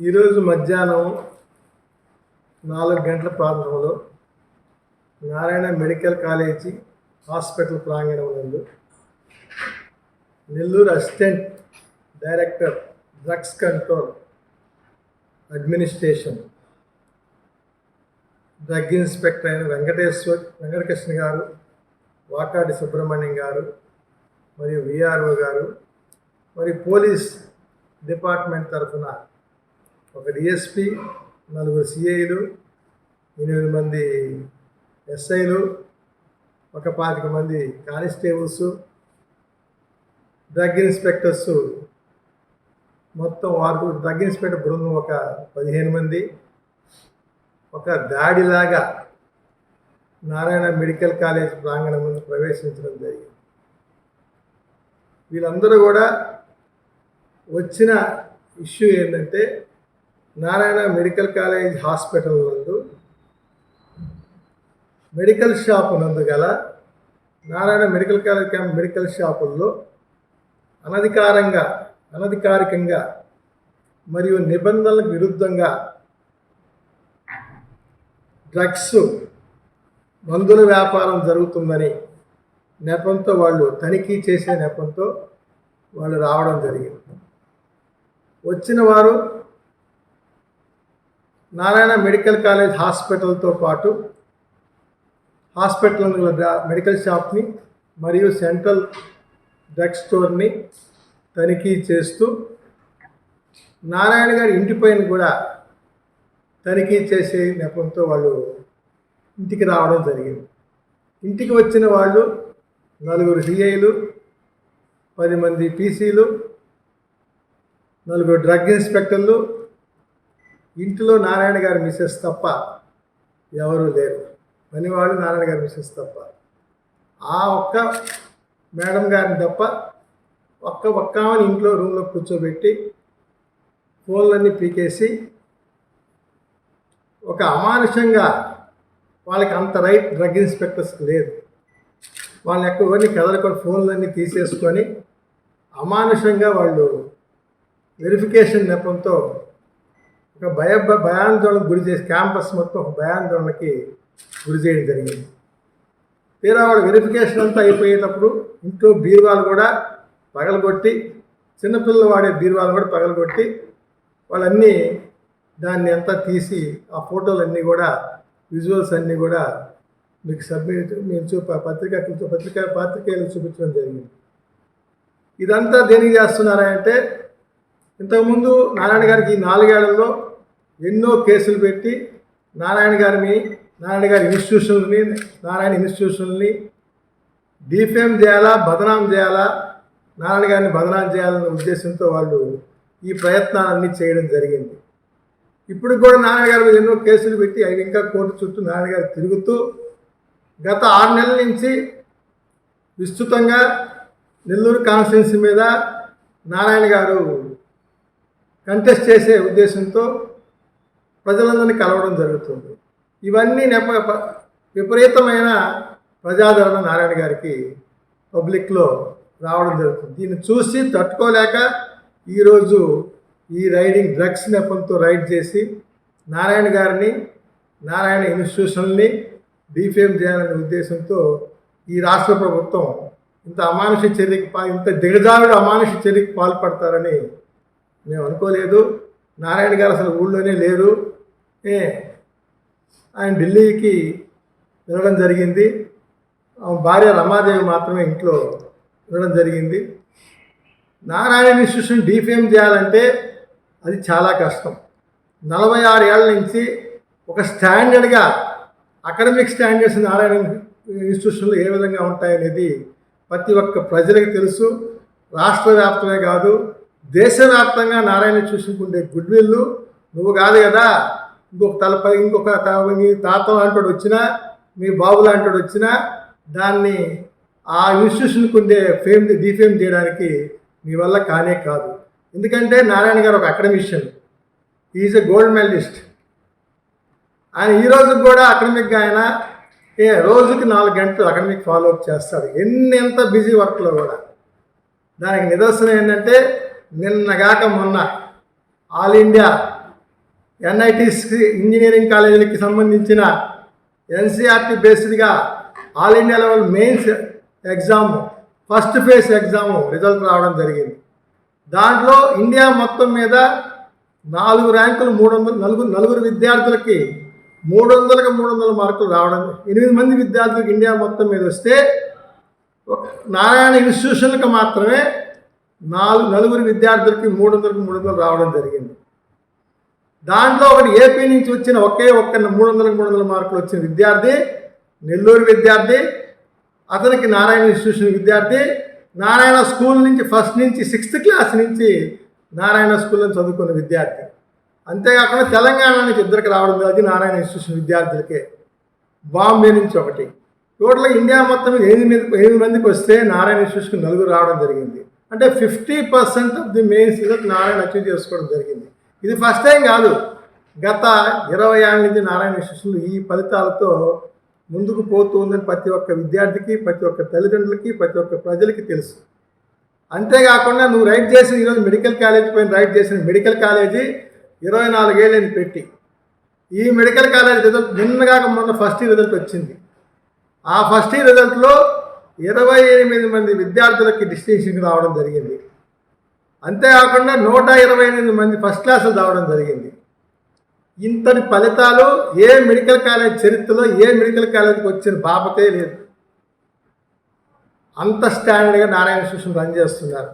ఈరోజు మధ్యాహ్నం నాలుగు గంటల ప్రాంతంలో నారాయణ మెడికల్ కాలేజీ హాస్పిటల్ ప్రాంగణం నందు Nellore assistant director drugs control administration drug inspector అయిన వెంకటేశ్వర్ వెంకటకృష్ణ గారు వాకాటి సుబ్రహ్మణ్యం గారు మరియు విఆర్ఓ గారు మరియు పోలీస్ డిపార్ట్మెంట్ తరఫున ఒక డిఎస్పి నలుగురు సిఐలు ఎనిమిది మంది ఎస్ఐలు ఒక పాతిక మంది కానిస్టేబుల్స్ డ్రగ్ ఇన్స్పెక్టర్స్. మొత్తం వారు డ్రగ్ ఇన్స్పెక్టర్ బృందం ఒక పదిహేను మంది. ఒక దాడిలాగా నారాయణ మెడికల్ కాలేజ్ ప్రాంగణం ముందు ప్రవేశించడం జరిగింది. వీళ్ళందరూ కూడా వచ్చిన ఇష్యూ ఏంటంటే నారాయణ మెడికల్ కాలేజ్ హాస్పిటల్ నందు మెడికల్ షాప్ నందు గల Narayana medical college camp medical షాపుల్లో అనధికారంగా అనధికారికంగా మరియు నిబంధనలకు విరుద్ధంగా డ్రగ్స్ మందుల వ్యాపారం జరుగుతుందని నెపంతో వాళ్ళు తనిఖీ చేసే నెపంతో వాళ్ళు రావడం జరిగింది. వచ్చిన వారు నారాయణ మెడికల్ కాలేజ్ హాస్పిటల్తో పాటు హాస్పిటల్ మెడికల్ షాప్ని మరియు సెంట్రల్ డ్రగ్ స్టోర్ని తనిఖీ చేస్తూ నారాయణ గారి ఇంటిపైన కూడా తనిఖీ చేసే నెపంతో వాళ్ళు ఇంటికి రావడం జరిగింది. ఇంటికి వచ్చిన వాళ్ళు నలుగురు సిఐలు పది మంది పీసీలు నలుగురు డ్రగ్ ఇన్స్పెక్టర్లు ఇంటిలో నారాయణ గారి మిసెస్ తప్ప ఎవరు లేరు. పనివాడు నారాయణ గారి మిసెస్ తప్ప. ఆ ఒక్క మేడం గారిని తప్ప ఒక్క ఒక్క ఇంట్లో రూమ్లో కూర్చోబెట్టి ఫోన్లన్నీ పీకేసి ఒక అమానుషంగా వాళ్ళకి అంత రైట్ డ్రగ్ ఇన్స్పెక్టర్స్ లేదు. వాళ్ళ యొక్క ఎవరిని కదలకొని ఫోన్లన్నీ తీసేసుకొని అమానుషంగా వాళ్ళు వెరిఫికేషన్ నెపంతో భయ భయాందోళనకు గురి చేసి క్యాంపస్ మొత్తం ఒక భయాందోళనకి గురి చేయడం జరిగింది. తీరా వాళ్ళ వెరిఫికేషన్ అంతా అయిపోయేటప్పుడు ఇంట్లో బీరువాలు కూడా పగలగొట్టి చిన్నపిల్లలు వాడే బీరువాలు కూడా పగలగొట్టి వాళ్ళన్నీ దాన్ని అంతా తీసి ఆ ఫోటోలన్నీ కూడా విజువల్స్ అన్నీ కూడా మీకు సబ్మిట్ మేము చూప పత్రిక పత్రిక పాత్రికేయులు చూపించడం జరిగింది. ఇదంతా దేనికి చేస్తున్నారా అంటే ఇంతకుముందు నారాయణ గారికి ఈ నాలుగేళ్ళలో ఎన్నో కేసులు పెట్టి నారాయణ గారిని నారాయణ గారి ఇన్స్టిట్యూషన్ని నారాయణ ఇన్స్టిట్యూషన్ని డిఫేమ్ చేయాలా బదనాం చేయాలా నారాయణ గారిని బదనాం చేయాలనే ఉద్దేశంతో వాళ్ళు ఈ ప్రయత్నాలన్నీ చేయడం జరిగింది. ఇప్పుడు కూడా నారాయణ గారి మీద ఎన్నో కేసులు పెట్టి అవి ఇంకా కోర్టు చుట్టూ నారాయణ గారు తిరుగుతూ గత ఆరు నెలల నుంచి విస్తృతంగా నెల్లూరు కాన్స్టిట్యున్సీ మీద నారాయణ గారు కంటెస్ట్ చేసే ఉద్దేశంతో ప్రజలందరినీ కలవడం జరుగుతుంది. ఇవన్నీ నెప విపరీతమైన ప్రజాదరణ నారాయణ గారికి పబ్లిక్లో రావడం జరుగుతుంది. దీన్ని చూసి తట్టుకోలేక ఈరోజు ఈ రైడింగ్ డ్రగ్స్ నెపంతో రైడ్ చేసి నారాయణ గారిని నారాయణ ఇన్స్టిట్యూషన్ని డిఫేమ్ చేయాలనే ఉద్దేశంతో ఈ రాష్ట్ర ప్రభుత్వం ఇంత అమానుష చర్యకి పా ఇంత దిగజారుడు అమానుష చర్యకి పాల్పడతారని మేము అనుకోలేదు. నారాయణ గారు అసలు ఊళ్ళోనే లేరు. ఏ ఆయన ఢిల్లీకి వెళ్ళడం జరిగింది. భార్య రమాదేవి మాత్రమే ఇంట్లో ఉండడం జరిగింది. నారాయణ ఇన్స్టిట్యూషన్ డిఫేమ్ చేయాలంటే అది చాలా కష్టం. నలభై ఆరు ఏళ్ళ నుంచి ఒక స్టాండర్డ్గా అకాడమిక్ స్టాండర్డ్స్ నారాయణ ఇన్స్టిట్యూషన్లు ఏ విధంగా ఉంటాయనేది ప్రతి ఒక్క ప్రజలకు తెలుసు. రాష్ట్ర వ్యాప్తమే కాదు దేశవ్యాప్తంగా నారాయణ ఇన్స్టిట్యూషన్కి ఉండే గుడ్ విల్లు నువ్వు కాదు కదా. ఇంకొక తలపై ఇంకొక మీ తాత లాంటి వచ్చినా మీ బాబు లాంటి వచ్చినా దాన్ని ఆ ఇన్స్టిట్యూషన్కి ఉండే ఫేమ్ డిఫేమ్ చేయడానికి మీ వల్ల కానే కాదు. ఎందుకంటే నారాయణ గారు ఒక academician. Is a gold medalist. ఆయన ఈ రోజు కూడా అకాడమిక్గా ఆయన ఏ రోజుకి నాలుగు గంటలు అకాడమిక్ ఫాలో అప్ చేస్తాడు. ఎన్ని ఎంత బిజీ వర్క్లో కూడా. దానికి నిదర్శనం ఏంటంటే నిన్నగాక మొన్న ఆల్ ఇండియా ఎన్ఐటీస్ ఇంజనీరింగ్ కాలేజీలకి సంబంధించిన NCERT బేస్డ్గా all India level mains exam first phase exam result రావడం జరిగింది. దాంట్లో ఇండియా మొత్తం మీద నాలుగు ర్యాంకులు మూడు వందలు నలుగురు నలుగురు విద్యార్థులకి మూడు వందలకు మూడు వందల మార్కులు రావడం ఎనిమిది మంది విద్యార్థులకు ఇండియా మొత్తం మీద వస్తే నారాయణ ఇన్స్టిట్యూషన్లకు మాత్రమే నాలుగు నలుగురు విద్యార్థులకి మూడు వందలకు మూడు వందలు రావడం జరిగింది. దాంట్లో ఒకటి ఏపీ నుంచి వచ్చిన ఒకే ఒక్క మూడు వందలకు మూడు వందల మార్కులు వచ్చిన విద్యార్థి నెల్లూరు విద్యార్థి అతనికి నారాయణ ఇన్స్టిట్యూషన్ విద్యార్థి నారాయణ స్కూల్ నుంచి ఫస్ట్ నుంచి సిక్స్త్ క్లాస్ నుంచి నారాయణ స్కూల్లో చదువుకున్న విద్యార్థి. అంతేకాకుండా తెలంగాణ నుంచి ఇద్దరికి రావడం అది నారాయణ ఇన్స్టిట్యూషన్ విద్యార్థులకే. బాంబే నుంచి ఒకటి. టోటల్గా ఇండియా మొత్తం ఎనిమిది ఎనిమిది మందికి వస్తే నారాయణ ఇన్స్టిట్యూషన్ నలుగురు రావడం జరిగింది. అంటే fifty percent of the mains result Narayana achieve చేసుకోవడం జరిగింది. ఇది ఫస్ట్ టైం కాదు. గత ఇరవై ఏళ్ళ నుంచి నారాయణ శిష్యులు ఈ ఫలితాలతో ముందుకు పోతూ ఉందని ప్రతి ఒక్క విద్యార్థికి ప్రతి ఒక్క తల్లిదండ్రులకి ప్రతి ఒక్క ప్రజలకి తెలుసు. అంతేకాకుండా నువ్వు రైట్ చేసిన ఈరోజు మెడికల్ కాలేజ్ పైన రైట్ చేసిన మెడికల్ కాలేజీ ఇరవై నాలుగేళ్ళని పెట్టి ఈ మెడికల్ కాలేజ్ రిజల్ట్ నిన్నగాక మొన్న ఫస్ట్ ఇయర్ రిజల్ట్ వచ్చింది. ఆ ఫస్ట్ ఇయర్ రిజల్ట్లో ఇరవై ఎనిమిది మంది విద్యార్థులకి డిస్టింక్షన్ రావడం జరిగింది. అంతేకాకుండా నూట ఇరవై ఎనిమిది మంది ఫస్ట్ క్లాసులు రావడం జరిగింది. ఇంతటి ఫలితాలు ఏ మెడికల్ కాలేజ్ చరిత్రలో ఏ మెడికల్ కాలేజీకి వచ్చిన బాపతే లేదు. అంత స్టాండర్డ్గా నారాయణ ఇన్స్టిట్యూషన్ రన్ చేస్తున్నారు.